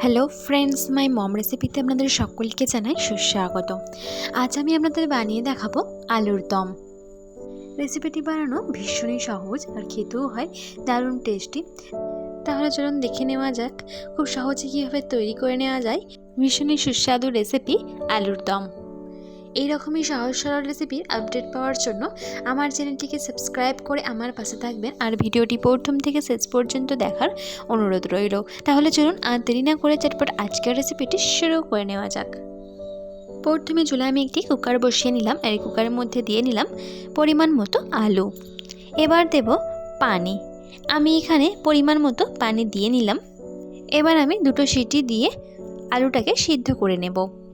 Hello friends মাই মম রেসিপিতে আপনাদের সকলকে জানাই সুস্বাগত। আজ আমি আপনাদের বানিয়ে দেখাবো আলুর দম। রেসিপিটি বানানো ভীষণই সহজ আর খেতেও হয় দারুণ টেস্টি তাহলে চলুন দেখে নেওয়া যাক, খুব সহজে কীভাবে তৈরি করে নেওয়া যায়। ভীষণই সুস্বাদু রেসিপি আলুর দম। এই রকমই সহজ সরল রেসিপির আপডেট পাওয়ার জন্য আমার চ্যানেলটিকে সাবস্ক্রাইব করে আমার পাশে থাকবেন। আর ভিডিওটি প্রথম থেকে শেষ পর্যন্ত দেখার অনুরোধ রইল। তাহলে চলুন আর দেরি না করে চটপট আজকের রেসিপিটি শুরু করে নেওয়া যাক। প্রথমে চুলে আমি একটি কুকার বসিয়ে নিলাম। আর কুকারের মধ্যে দিয়ে নিলাম পরিমাণ মতো আলু। এবার দেব পানি। আমি এখানে পরিমাণ মতো পানি দিয়ে নিলাম। এবার আমি দুটো সিটি দিয়ে আলুটাকে সিদ্ধ করে নেব।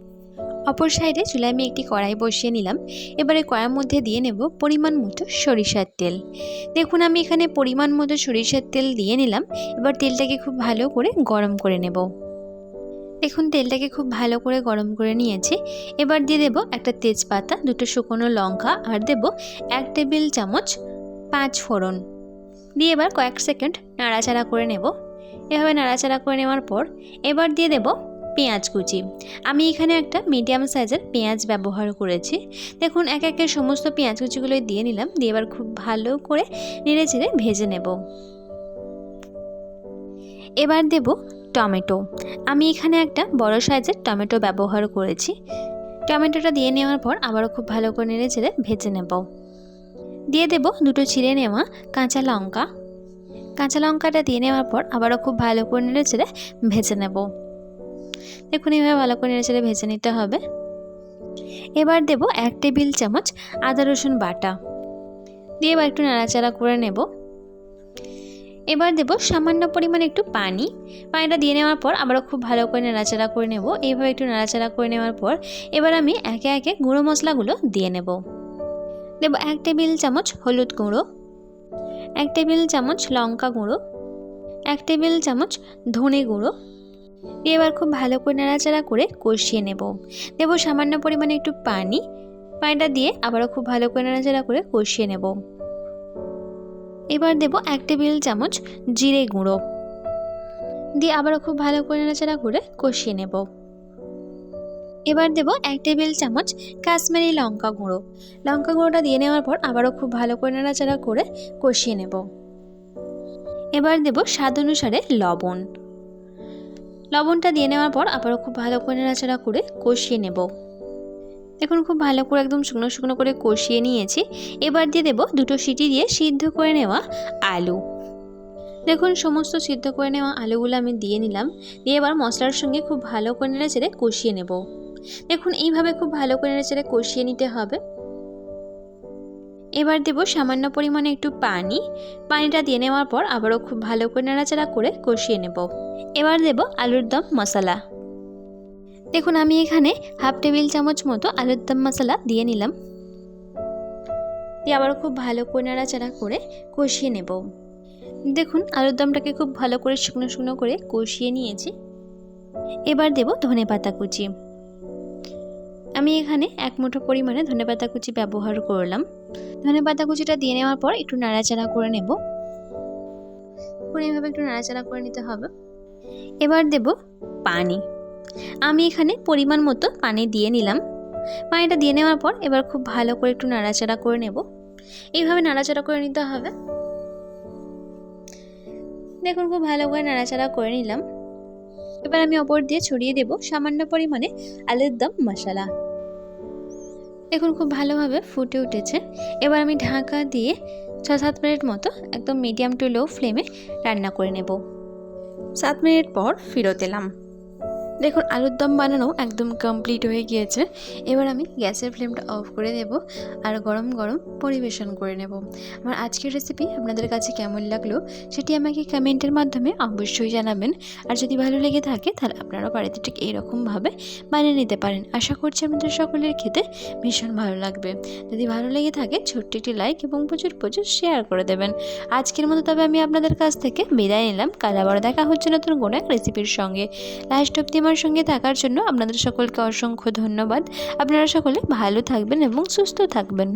অপর সাইডে চুলায় আমি একটি কড়াই বসিয়ে নিলাম। এবারে কড়াইয়ের মধ্যে দিয়ে নেব পরিমাণ মতো সরিষার তেল। দেখুন, আমি এখানে পরিমাণ মতো সরিষার তেল দিয়ে নিলাম। এবার তেলটাকে খুব ভালো করে গরম করে নেব। দেখুন, তেলটাকে খুব ভালো করে গরম করে নিয়েছি। এবার দিয়ে দেব একটা তেজপাতা, দুটো শুকনো লঙ্কা, আর দেব এক টেবিল চামচ পাঁচ ফোড়ন। দিয়ে এবার কয়েক সেকেন্ড নাড়াচাড়া করে নেব। এভাবে নাড়াচাড়া করে নেওয়ার পর এবার দিয়ে দেব পেঁয়াজ কুচি। আমি এখানে একটা মিডিয়াম সাইজের পেঁয়াজ ব্যবহার করেছি। দেখুন, এক একে সমস্ত পেঁয়াজ কুচিগুলো দিয়ে নিলাম। দিয়ে এবার খুব ভালো করে নেড়ে চেড়ে ভেজে নেব। এবার দেব টমেটো। আমি এখানে একটা বড় সাইজের টমেটো ব্যবহার করেছি। টমেটোটা দিয়ে নেওয়ার পর আবারও খুব ভালো করে নেড়ে চেড়ে ভেজে নেব। দিয়ে দেব দুটো ছিঁড়ে নেওয়া কাঁচা লঙ্কা। কাঁচা লঙ্কাটা দিয়ে নেওয়ার পর আবারও খুব ভালো করে নেড়ে চেড়ে ভেজে নেব। দেখুন এইভাবে ভালো করে নেড়ে ভেজে নিতে হবে। এবার দেব এক টেবিল চামচ আদা রসুন বাটা। দিয়ে এবার একটু নাড়াচাড়া করে নেব। এবার দেব সামান্য পরিমাণে একটু পানি। পানিটা দিয়ে নেওয়ার পর আবারও খুব ভালো করে নাড়াচাড়া করে নেব। এইভাবে একটু নাড়াচাড়া করে নেওয়ার পর এবার আমি একে একে গুঁড়ো মশলাগুলো দিয়ে নেব। দেব এক টেবিল চামচ হলুদ গুঁড়ো। এক টেবিল চামচ লঙ্কা গুঁড়ো। এক টেবিল চামচ ধনে গুঁড়ো। দিয়ে এবার খুব ভালো করে নাড়াচাড়া করে কষিয়ে নেব। দেব সামান্য পরিমাণে একটু পানি। পানিটা দিয়ে আবারও খুব ভালো করে নাড়াচাড়া করে কষিয়ে নেব। এবার দেব এক টেবিল চামচ জিরে গুঁড়ো। দিয়ে আবারও খুব ভালো করে নাড়াচাড়া করে কষিয়ে নেব। এবার দেব এক টেবিল চামচ কাশ্মীরি লঙ্কা গুঁড়ো। লঙ্কা গুঁড়োটা দিয়ে নেওয়ার পর আবারও খুব ভালো করে নাড়াচাড়া করে কষিয়ে নেব। এবার দেব স্বাদ অনুসারে লবণ। লবণটা দিয়ে নেওয়ার পর আবারও খুব ভালো করে নাড়াচাড়া করে কষিয়ে নেব। দেখুন, খুব ভালো করে একদম শুকনো শুকনো করে কষিয়ে নিয়েছি। এবার দিয়ে দেব দুটো সিটি দিয়ে সিদ্ধ করে নেওয়া আলু। দেখুন, সমস্ত সিদ্ধ করে নেওয়া আলুগুলো আমি দিয়ে নিলাম। দিয়ে এবার মশলার সঙ্গে খুব ভালো করে নেড়ে কষিয়ে নেব। দেখুন, এইভাবে খুব ভালো করে নেড়ে কষিয়ে নিতে হবে। এবার দেব সামান্য পরিমাণে একটু পানি। পানিটা দিয়ে নেওয়ার পর আবারও খুব ভালো করে নাড়াচাড়া করে কষিয়ে নেব। এবার দেব আলুর দম মশলা। দেখুন, আমি এখানে হাফ টেবিল চামচ মতো আলুর দম মশলা দিয়ে নিলাম। দিয়ে আবারও খুব ভালো করে নাড়াচাড়া করে কষিয়ে নেব। দেখুন, আলুর দমটাকে খুব ভালো করে শুকনো শুকনো করে কষিয়ে নিয়েছি। এবার দেব ধনে পাতা কুচি। আমি এখানে এক মুঠো পরিমাণে ধনে পাতা কুচি ব্যবহার করলাম। ধনে পাতা কুচিটা দিয়ে নেওয়ার পর একটু নাড়াচাড়া করে নেব। এইভাবে একটু নাড়াচাড়া করে নিতে হবে। এবার দেব পানি। আমি এখানে পরিমাণ মতো পানি দিয়ে নিলাম। পানিটা দিয়ে নেওয়ার পর এবার খুব ভালো করে একটু নাড়াচাড়া করে নেব। এইভাবে নাড়াচাড়া করে নিতে হবে। দেখুন, খুব ভালো করে নাড়াচাড়া করে নিলাম। এবার আমি অপর দিয়ে ছড়িয়ে দেব সামান্য পরিমাণে আলুর দম মশলা। দেখুন খুব ভালোভাবে ফুটে উঠেছে। এবার আমি ঢাকা দিয়ে ছ সাত মিনিট মতো একদম মিডিয়াম টু লো ফ্লেমে রান্না করে নেব। সাত মিনিট পর ফিরত এলাম। দেখুন, আলুর দম বানানো একদম কমপ্লিট হয়ে গিয়েছে। এবার আমি গ্যাসের ফ্লেমটা অফ করে দেব আর গরম গরম পরিবেশন করে নেব। আমার আজকের রেসিপি আপনাদের কাছে কেমন লাগল সেটি আমাকে কমেন্টের মাধ্যমে অবশ্যই জানাবেন। আর যদি ভালো লেগে থাকে, তাহলে আপনারাও বাড়িতে ঠিক এইরকমভাবে বানিয়ে নিতে পারেন। আশা করছি আপনাদের সকলের খেতে ভীষণ ভালো লাগবে। যদি ভালো লেগে থাকে, ছোট্ট একটি লাইক এবং প্রচুর প্রচুর শেয়ার করে দেবেন। আজকের মতো তবে আমি আপনাদের কাছ থেকে বিদায় নিলাম। কাল দেখা হচ্ছে নতুন কোনো এক রেসিপির সঙ্গে। লাস্ট অব্দি আমার সঙ্গে থাকার জন্য আপনাদের সকলকে অসংখ্য ধন্যবাদ। আপনারা সকলে ভালো থাকবেন এবং সুস্থ থাকবেন।